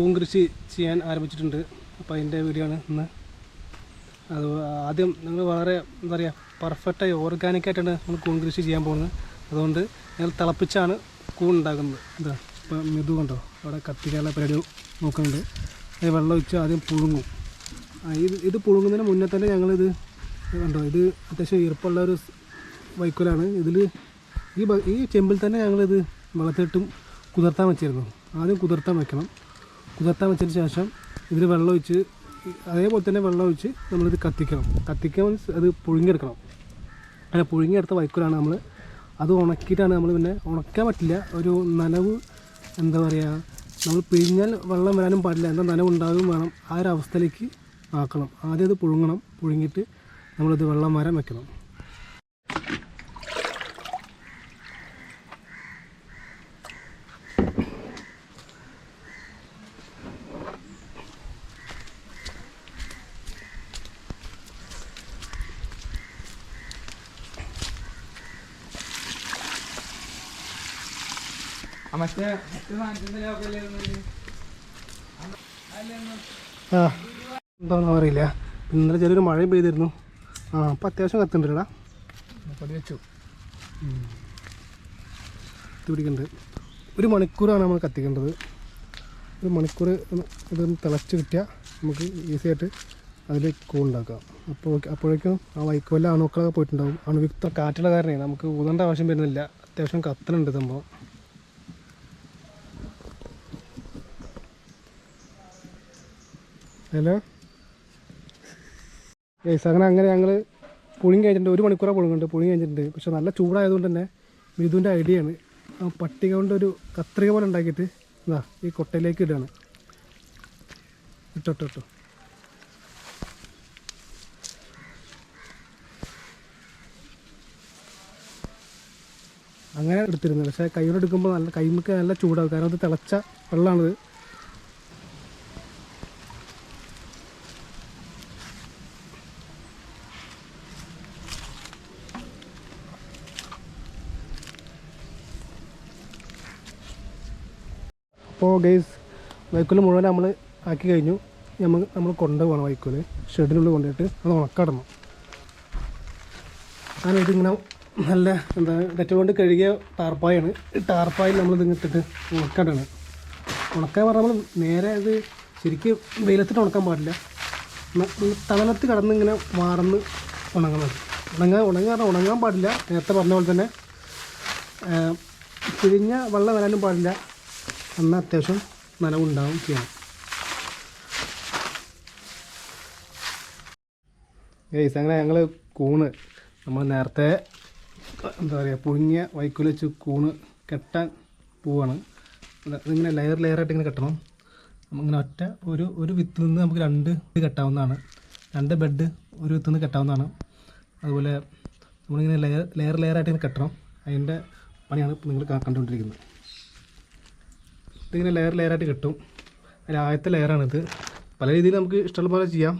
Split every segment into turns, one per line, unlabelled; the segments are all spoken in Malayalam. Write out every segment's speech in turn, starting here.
കൂൺ കൃഷി ചെയ്യാൻ ആരംഭിച്ചിട്ടുണ്ട്. അപ്പോൾ അതിന്റെ വീഡിയോ ആണ് ഇന്ന്. അത് ആദ്യം നിങ്ങൾ വളരെ എന്താ പറയുക പെർഫെക്റ്റായി ഓർഗാനിക്കായിട്ടാണ് നമ്മൾ കൂൺ കൃഷി ചെയ്യാൻ പോകുന്നത്. അതുകൊണ്ട് ഞങ്ങൾ തിളപ്പിച്ചാണ് കൂൺ ഉണ്ടാക്കുന്നത്. എന്താ ഇപ്പോൾ മെതു കണ്ടോ? അവിടെ കത്തിക്കാനുള്ള പരിപാടി നോക്കുന്നുണ്ട്. അത് വെള്ളം ഒഴിച്ച് ആദ്യം പുഴുങ്ങും. ഇത് ഇത് പുഴുങ്ങുന്നതിന് മുന്നേ തന്നെ ഞങ്ങളിത് ഇത് കണ്ടോ? ഇത് അത്യാവശ്യം ഈർപ്പുള്ള ഒരു വൈക്കോലാണ്. ഇതിൽ ഈ ഈ ചെമ്പിൽ തന്നെ ഞങ്ങളിത് വെള്ളത്തിട്ടും കുതിർത്താൻ വെച്ചിരുന്നു. ആദ്യം കുതിർത്താൻ വെക്കണം. കുതിർത്താൻ വെച്ചതിന് ശേഷം ഇതിൽ വെള്ളം ഒഴിച്ച് അതേപോലെ തന്നെ വെള്ളം ഒഴിച്ച് നമ്മളിത് കത്തിക്കണം. കത്തിക്കാൻ മീൻസ് അത് പുഴുങ്ങിയെടുക്കണം. അങ്ങനെ പുഴുങ്ങിയെടുത്ത വൈക്കോലാണ് നമ്മൾ അത് ഉണക്കിയിട്ടാണ് നമ്മൾ പിന്നെ ഉണക്കാൻ പറ്റില്ല. ഒരു നനവ് എന്താ പറയുക നമ്മൾ പിഴിഞ്ഞാൽ വെള്ളം വരാനും പാടില്ല. എന്താ നനവ് ഉണ്ടാകും വേണം. ആ ഒരു അവസ്ഥയിലേക്ക് ആക്കണം. ആദ്യം അത് പുഴുങ്ങണം. പുഴുങ്ങിയിട്ട് നമ്മളിത് വെള്ളം വരാൻ വെക്കണം. ആ എന്താണെന്ന് അറിയില്ല. ഇന്നലെ ചെറിയൊരു മഴയും പെയ്തിരുന്നു. ആ അപ്പം അത്യാവശ്യം കത്തുണ്ടല്ലോടാ
പടി വെച്ചു.
കത്തിപിടിക്കണ്ട് പിടിക്കുന്നുണ്ട് ഒരു മണിക്കൂറാണ് നമ്മൾ കത്തിക്കേണ്ടത്. ഒരു മണിക്കൂർ ഇത് തിളച്ച് കിട്ടിയാൽ നമുക്ക് ഈസി ആയിട്ട് അതിൽ കൂണ്ടാക്കാം അപ്പോൾ അപ്പോഴേക്കും ആ വൈക്കോല അണുക്കളൊക്കെ പോയിട്ടുണ്ടാവും. അണുവിക്ത കാറ്റുള്ള കാരണമേ നമുക്ക് ഊതേണ്ട ആവശ്യം വരുന്നില്ല. അത്യാവശ്യം കത്തലുണ്ട് സംഭവം. ഹലോ ഏസ് അങ്ങനെ അങ്ങനെ ഞങ്ങൾ പുളിങ് കഴിഞ്ഞിട്ടുണ്ട്. ഒരു മണിക്കൂറാണ് പുളിങ്ങുണ്ട് പുളിങ് കഴിഞ്ഞിട്ടുണ്ട്. പക്ഷെ നല്ല ചൂടായതുകൊണ്ട് തന്നെ മിഥുവിന്റെ ഐഡിയയാണ് ആ പട്ടിക കൊണ്ട് ഒരു കത്രിക പോലെ ഉണ്ടാക്കിയിട്ട് ഇതാ ഈ കൊട്ടയിലേക്ക് ഇടുകയാണ്. ഇട്ടോ ഇട്ടോ അങ്ങനെ എടുത്തിരുന്നത്. പക്ഷേ കൈയോടെ എടുക്കുമ്പോൾ നല്ല കൈമൊക്കെ നല്ല ചൂടാവും. കാരണം അത് തിളച്ച വെള്ളമാണിത്. അപ്പോൾ ഗെയ്സ് വൈക്കോൽ മുഴുവൻ നമ്മൾ ആക്കി കഴിഞ്ഞു. നമ്മൾ നമ്മൾ കൊണ്ടുപോകണം വൈക്കോൽ ഷെഡിനുള്ളിൽ കൊണ്ടുപോയിട്ട് അത് ഉണക്കടണം. അങ്ങനെ ഇതിങ്ങനെ നല്ല എന്താ ഡെറ്റ് കൊണ്ട് കഴുകിയ ടാർപ്പായാണ്. ഈ ടാർപ്പായിൽ നമ്മളിത് ഇട്ടിട്ട് ഉണക്കാടാണ്. ഉണക്കാൻ പറഞ്ഞാൽ നമ്മൾ നേരെ ഇത് ശരിക്കും വെയിലത്തിട്ട് ഉണക്കാൻ പാടില്ല. തണലത്ത് കടന്ന് ഇങ്ങനെ വാർന്ന് ഉണങ്ങുന്നത് ഉണങ്ങാൻ ഉണങ്ങാൻ ഉണങ്ങാൻ പാടില്ല. നേരത്തെ പറഞ്ഞ പോലെ തന്നെ പിഴിഞ്ഞ വെള്ളം വരാനും പാടില്ല. എന്നാൽ അത്യാവശ്യം നനവുണ്ടാവും ചെയ്യണം ഗൈസ് അങ്ങനെ ഞങ്ങൾ കൂണ്. നമ്മൾ നേരത്തെ എന്താ പറയുക പുഴുങ്ങിയ വൈക്കോൽ വെച്ച് കൂണ് കെട്ടാൻ പോവാണ്. ഇത് ഇതിങ്ങനെ ലെയർ ലെയറായിട്ട് ഇങ്ങനെ കെട്ടണം. നമ്മളിങ്ങനെ ഒറ്റ ഒരു ഒരു വിത്തിൽ നിന്ന് നമുക്ക് രണ്ട് കെട്ടാവുന്നതാണ്. രണ്ട് ബെഡ് ഒരു വിത്തിൽ നിന്ന് കെട്ടാവുന്നതാണ്. അതുപോലെ നമ്മളിങ്ങനെ ലെയർ ലെയർ ലെയറായിട്ട് ഇങ്ങനെ കെട്ടണം. അതിന്റെ പണിയാണ് ഇപ്പോൾ നിങ്ങൾ കണ്ടുകൊണ്ടിരിക്കുന്നത്. ഇതിങ്ങനെ ലെയർ ലെയറായിട്ട് കിട്ടും. അതിൽ ആദ്യത്തെ ലെയറാണിത് പല രീതിയിൽ നമുക്ക് ഇഷ്ടമുള്ള പോലെ ചെയ്യാം.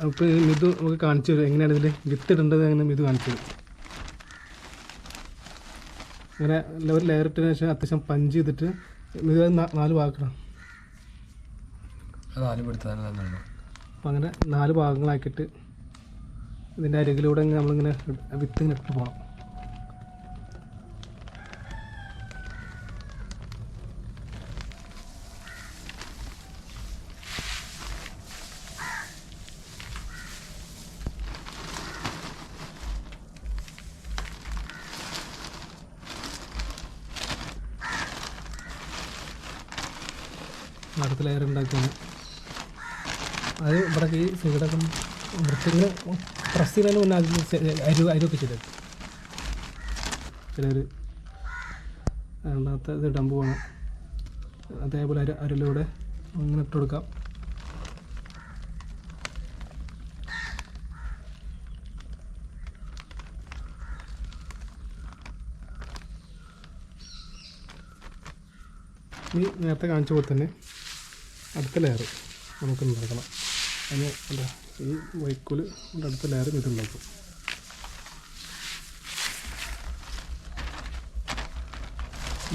നമുക്ക് മിതു നമുക്ക് കാണിച്ചു തരും. എങ്ങനെയാണ് ഇതിൽ വിത്ത് ഇടേണ്ടത് അങ്ങനെ മിതു കാണിച്ചു തരും. അങ്ങനെ ഒരു ലെയർ ഇട്ടതിന് ശേഷം അത്യാവശ്യം പഞ്ച് ചെയ്തിട്ട് മിതു നാല് ഭാഗക്കണം അപ്പം അങ്ങനെ നാല് ഭാഗങ്ങളാക്കിയിട്ട് ഇതിന്റെ അരികിലൂടെ നമ്മളിങ്ങനെ വിത്ത് ഇങ്ങനെ ഇട്ട് പോകണം അടുത്ത ലെയർ ഉണ്ടാക്കുകയാണ് അത് ഇവിടെ ഈ സീഡൊക്കെ വൃത്തിങ്ങൾ പ്രസ് ചെയ്യുന്നതിന് മുന്നേ അതിൽ അരി അരിയൊക്കെ ചെയ്തത് ചിലർ രണ്ടാമത്തെ ഇത് ഇടാൻ പോവാണ്. അതേപോലെ അരി അരിലൂടെ അങ്ങനെ ഇട്ട് കൊടുക്കാം. ഈ നേരത്തെ കാണിച്ചു പോലെ തന്നെ അടുത്ത ലെയർ നമുക്ക് ഉണ്ടാക്കണം. അതിന് എന്താ ഈ വൈക്കോൽ അടുത്ത ലെയർ ഇത് ഉണ്ടാക്കും.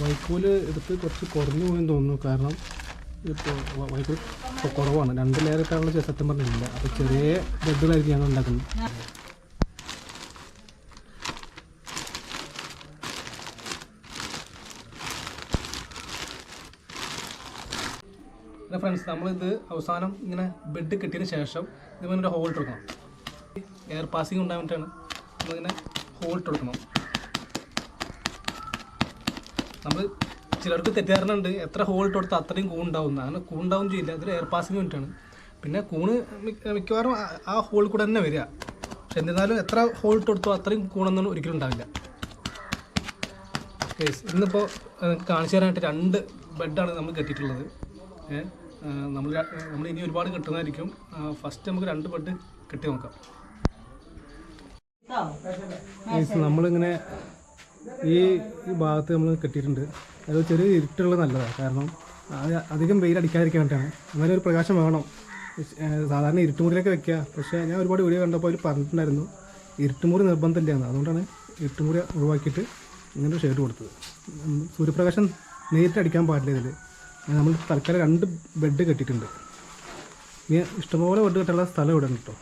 വൈക്കോൽ എടുത്ത് കുറച്ച് കുറഞ്ഞു പോയെന്ന് തോന്നുന്നു. കാരണം ഇപ്പോൾ വൈക്കോൽ കുറവാണ്. രണ്ട് ലെയർ ഇട്ടാണല്ലോ സത്യം പറഞ്ഞില്ല അപ്പോൾ ചെറിയ ബെഡുകളായിരിക്കും ഞങ്ങൾ ഉണ്ടാക്കുന്നത്. പിന്നെ ഫ്രണ്ട്സ് നമ്മളിത് അവസാനം ഇങ്ങനെ ബെഡ് കെട്ടിയതിന് ശേഷം ഇതിങ്ങനെ ഒരു ഹോൾട്ട് കൊടുക്കണം. എയർ പാസിങ് ഉണ്ടാകാൻ വേണ്ടിയിട്ടാണ് നമ്മളിങ്ങനെ ഹോൾട്ട് കൊടുക്കണം. നമ്മൾ ചിലർക്ക് തെറ്റിദ്ധാരണയുണ്ട്. എത്ര ഹോൾട്ട് കൊടുത്താൽ അത്രയും ഉണ്ടാവും അങ്ങനെ കൂൺ ഉണ്ടാവും ചെയ്യില്ല. അതൊരു എയർ പാസിങ് വേണ്ടിയിട്ടാണ് പിന്നെ കൂണ് മിക്കവാറും ആ- ഹോൾ കൂടെ തന്നെ വരിക. പക്ഷെ എന്നിരുന്നാലും എത്ര ഹോൾട്ട് കൊടുത്തോ അത്രയും കൂണൊന്നും ഒരിക്കലും ഉണ്ടാവില്ല. ഇന്നിപ്പോൾ കാണിച്ചു തരാനായിട്ട് രണ്ട് ബെഡാണ് നമ്മൾ കെട്ടിയിട്ടുള്ളത്. ഏ, ആ, നമ്മൾ നമ്മൾ ഇനി ഒരുപാട് കിട്ടുന്നതായിരിക്കും. ഫസ്റ്റ് നമുക്ക് രണ്ട് ബെഡ് കെട്ടി നോക്കാം. നമ്മളിങ്ങനെ ഈ ഈ ഭാഗത്ത് നമ്മൾ കെട്ടിയിട്ടുണ്ട്. അത് ചെറിയ ഇരുട്ടുള്ളത് നല്ലതാണ് കാരണം അധികം വെയിൽ അടിക്കാതിരിക്കാൻ വേണ്ടിയാണ്. അങ്ങനെ ഒരു പ്രകാശം വേണം. സാധാരണ ഇരുട്ടുമുറിയിലൊക്കെ വെക്കുക. പക്ഷേ ഞാൻ ഒരുപാട് വീഡിയോ കണ്ടപ്പോൾ അവർ പറഞ്ഞിട്ടുണ്ടായിരുന്നു ഇരുട്ടുമുറി നിർബന്ധമില്ല എന്ന് അതുകൊണ്ടാണ് ഇരുട്ടുമുറി ഒഴിവാക്കിയിട്ട് ഇങ്ങനെ ഷെയ്ഡ് കൊടുത്തത്. സൂര്യപ്രകാശം നേരിട്ട് അടിക്കാൻ പാടില്ല ഇതിൽ നമ്മൾ തൽക്കാലം രണ്ട് ബെഡ് കെട്ടിയിട്ടുണ്ട്. ഇനി ഇഷ്ടംപോലെ ബെഡ് കെട്ടാനുള്ള സ്ഥലം ഇവിടെ ഉണ്ട് കേട്ടോ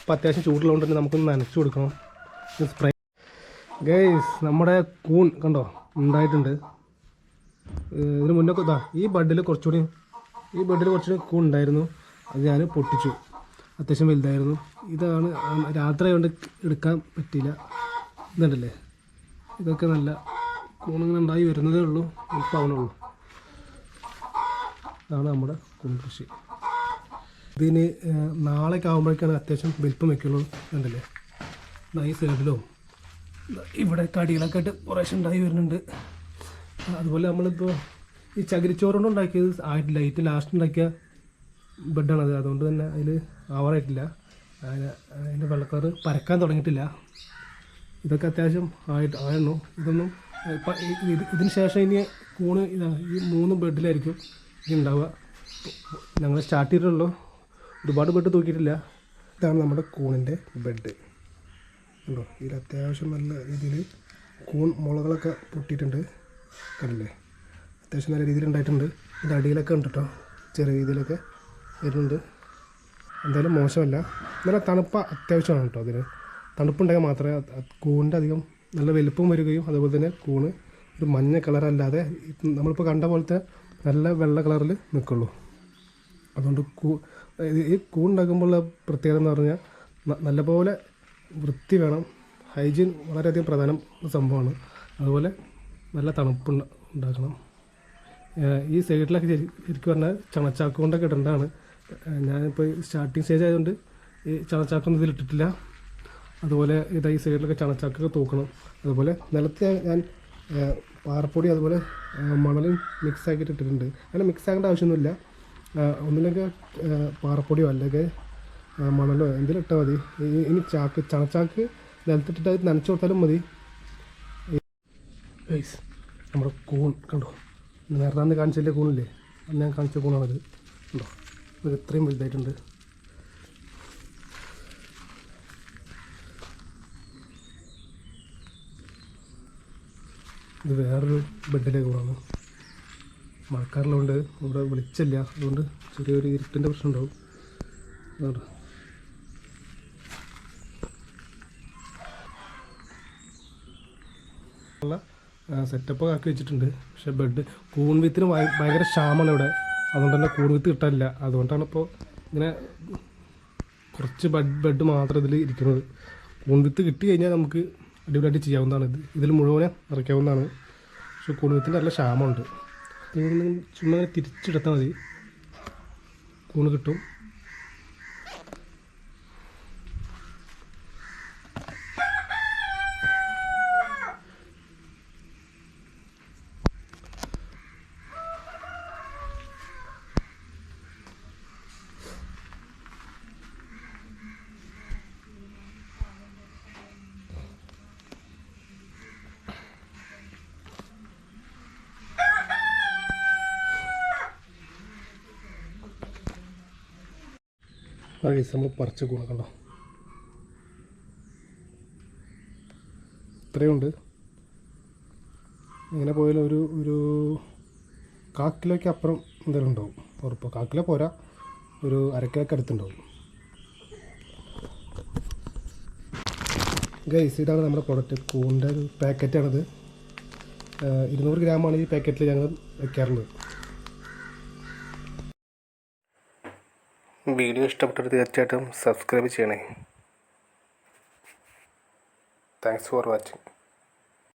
അപ്പോൾ അത്യാവശ്യം ചൂടുള്ളതുകൊണ്ട് തന്നെ നമുക്കൊന്ന് നനച്ചു കൊടുക്കണം. സ്പ്രേ ഗൈസ് നമ്മുടെ കൂൺ കണ്ടോ? ഉണ്ടായിട്ടുണ്ട്. ഇതിന് മുന്നൊക്കെ ഇതാ ഈ ബെഡിൽ കുറച്ചുകൂടി ഈ ബെഡിൽ കുറച്ചുകൂടി കൂൺ ഉണ്ടായിരുന്നു. അത് ഞാൻ പൊട്ടിച്ചു. അത്യാവശ്യം വലുതായിരുന്നു. ഇതാണ് രാത്രി കൊണ്ട് എടുക്കാൻ പറ്റിയില്ല. ഇതുണ്ടല്ലേ? ഇതൊക്കെ നല്ല കൂണിങ്ങനെ ഉണ്ടായി വരുന്നതേ ഉള്ളൂ. ഇപ്പോൾ ആവണുള്ളൂ ഇതാണ് നമ്മുടെ കൂൺ കൃഷി ഇതിന് നാളേക്ക് ആകുമ്പോഴേക്കാണ് അത്യാവശ്യം വലിപ്പം വെക്കുള്ളൂ ഉണ്ടല്ലേ ഈ സൈഡിലും. ഇവിടെ തടികളൊക്കെ ആയിട്ട് കുറേശ്ശെ ഉണ്ടായി വരുന്നുണ്ട്. അതുപോലെ നമ്മളിപ്പോൾ ഈ ചകിരിച്ചോറുകൊണ്ട് ഉണ്ടാക്കിയത് ആയിട്ടില്ല. ഏറ്റവും ലാസ്റ്റ് ഉണ്ടാക്കിയ ബെഡാണത് അതുകൊണ്ട് തന്നെ അതിൽ ആവാറായിട്ടില്ല അതിന്റെ വെള്ളക്കാർ പരക്കാൻ തുടങ്ങിയിട്ടില്ല. ഇതൊക്കെ അത്യാവശ്യം ആയിട്ട് ആയിരുന്നു. ഇതൊന്നും ഇതിന് ശേഷം ഇനി കൂണ് ഈ മൂന്ന് ബെഡിലായിരിക്കും ഉണ്ടാവുക ഞങ്ങൾ സ്റ്റാർട്ട് ചെയ്തിട്ടുള്ളൂ. ഒരുപാട് ബെഡ് തൂക്കിയിട്ടില്ല. ഇതാണ് നമ്മുടെ കൂണിന്റെ ബെഡ് ഉണ്ടോ ഇതിൽ അത്യാവശ്യം നല്ല രീതിയിൽ കൂൺ മുളകളൊക്കെ പൊട്ടിയിട്ടുണ്ട്. കണ്ടില്ലേ? അത്യാവശ്യം നല്ല രീതിയിൽ ഉണ്ടായിട്ടുണ്ട്. ഇതിന്റെ അടിയിലൊക്കെ ഉണ്ട് കേട്ടോ ചെറിയ രീതിയിലൊക്കെ വരുന്നുണ്ട്. എന്തായാലും മോശമല്ല. നല്ല തണുപ്പ് അത്യാവശ്യമാണ് കേട്ടോ അതിന് തണുപ്പുണ്ടെങ്കിൽ മാത്രമേ കൂണിന്റെ അധികം നല്ല വലുപ്പം വരികയും അതുപോലെ തന്നെ കൂണ് ഒരു മഞ്ഞ കളറല്ലാതെ നമ്മളിപ്പോൾ കണ്ട പോലത്തെ നല്ല വെള്ള കളറിൽ നിൽക്കുള്ളൂ അതുകൊണ്ട് കൂ ഈ കൂണുണ്ടാക്കുമ്പോഴുള്ള പ്രത്യേകത എന്ന് പറഞ്ഞാൽ നല്ലപോലെ വൃത്തി വേണം. ഹൈജീൻ വളരെയധികം പ്രധാനം സംഭവമാണ്. അതുപോലെ നല്ല തണുപ്പ് ഉണ്ട- ഉണ്ടാക്കണം. ഈ സൈഡിലൊക്കെ ശരി- ശരിക്കും പറഞ്ഞാൽ ചണച്ചാക്ക് കൊണ്ടൊക്കെ ഇടേണ്ടതാണ്. ഞാനിപ്പോൾ സ്റ്റാർട്ടിങ് സ്റ്റേജ് ആയതുകൊണ്ട് ഈ ചണച്ചാക്കൊന്നും ഇതിലിട്ടിട്ടില്ല അതുപോലെ ഇതാ ഈ സൈഡിലൊക്കെ ചണച്ചാക്കൊക്കെ തൂക്കണം. അതുപോലെ നിലത്ത് ഞാൻ- പാറപ്പൊടി അതുപോലെ മണലും മിക്സ് ആക്കിയിട്ട് ഇട്ടിട്ടുണ്ട് അങ്ങനെ മിക്സ് ആക്കേണ്ട ആവശ്യമൊന്നുമില്ല. ഒന്നില്ലെങ്കിൽ പാറപ്പൊടിയോ അല്ലെങ്കിൽ മണലോ എന്തെങ്കിലും ഇട്ടാൽ മതി. ഇനി ചാക്ക് ചണച്ചാക്ക് നിലത്തിട്ടിട്ട് അത് നനച്ചു കൊടുത്താലും മതി. നമ്മുടെ കൂൺ കണ്ടോ? നേരത്തെ കാണിച്ചില്ലേ കൂണില്ലേ? അന്ന് ഞാൻ കാണിച്ച കൂണാണത്. കണ്ടോ? ഇത് ഇത്രയും വലുതായിട്ടുണ്ട്. ഇത് വേറൊരു ബെഡിലേക്ക് കൂടാണ് മഴക്കാറിലുണ്ട് ഇവിടെ വെളിച്ചമില്ല. അതുകൊണ്ട് ചെറിയൊരു ഇരുട്ടിന്റെ പ്രശ്നം ഉണ്ടാവും അതുകൊണ്ട് സെറ്റപ്പ് ആക്കി വെച്ചിട്ടുണ്ട്. പക്ഷേ ബെഡ് കൂൺ വിത്തിന് ഭയ- ഭയങ്കര ക്ഷാമമാണ് ഇവിടെ. അതുകൊണ്ട് തന്നെ കൂൺ വിത്ത് കിട്ടാനില്ല. അതുകൊണ്ടാണ് ഇപ്പോൾ ഇങ്ങനെ കുറച്ച് ബെഡ് ബെഡ് മാത്രം ഇതിൽ ഇരിക്കുന്നത്. കൂൺ വിത്ത് കിട്ടി കഴിഞ്ഞാൽ നമുക്ക് അടിപൊളിയായിട്ട് ചെയ്യാവുന്നതാണ് ഇത്. ഇതിൽ മുഴുവനെ നിറയ്ക്കാവുന്നതാണ്. പക്ഷെ കൂൺ വിത്തിന്റെ നല്ല ക്ഷാമമുണ്ട്. ചുമ്മാ തിരിച്ചെടുത്താൽ മതി. കൂണ് കിട്ടും. കേസ് നമ്മൾ പറിച്ച കൊടുക്കണ്ടോ കണ്ടോ ഇത്രയുണ്ട്. ഇങ്ങനെ പോയാലും ഒരു ഒരു കാക്കിലോയ്ക്ക് അപ്പുറം എന്തെങ്കിലും ഉണ്ടാവും. ഉറപ്പ്. കാക്കിലോ പോരാ. ഒരു അര കിലോയ്ക്ക് അടുത്തുണ്ടാവും. ഗൈസ് ഇതാണ് നമ്മുടെ പ്രൊഡക്റ്റ് കൂണിന്റെ ഒരു പാക്കറ്റാണിത് ഇരുന്നൂറ് ഗ്രാമാണ് ഈ പാക്കറ്റിൽ ഞങ്ങൾ വയ്ക്കാറുള്ളത് വീഡിയോ ഇഷ്ടപ്പെട്ടത് തീർച്ചയായിട്ടും സബ്സ്ക്രൈബ് ചെയ്യണേ. Thanks for watching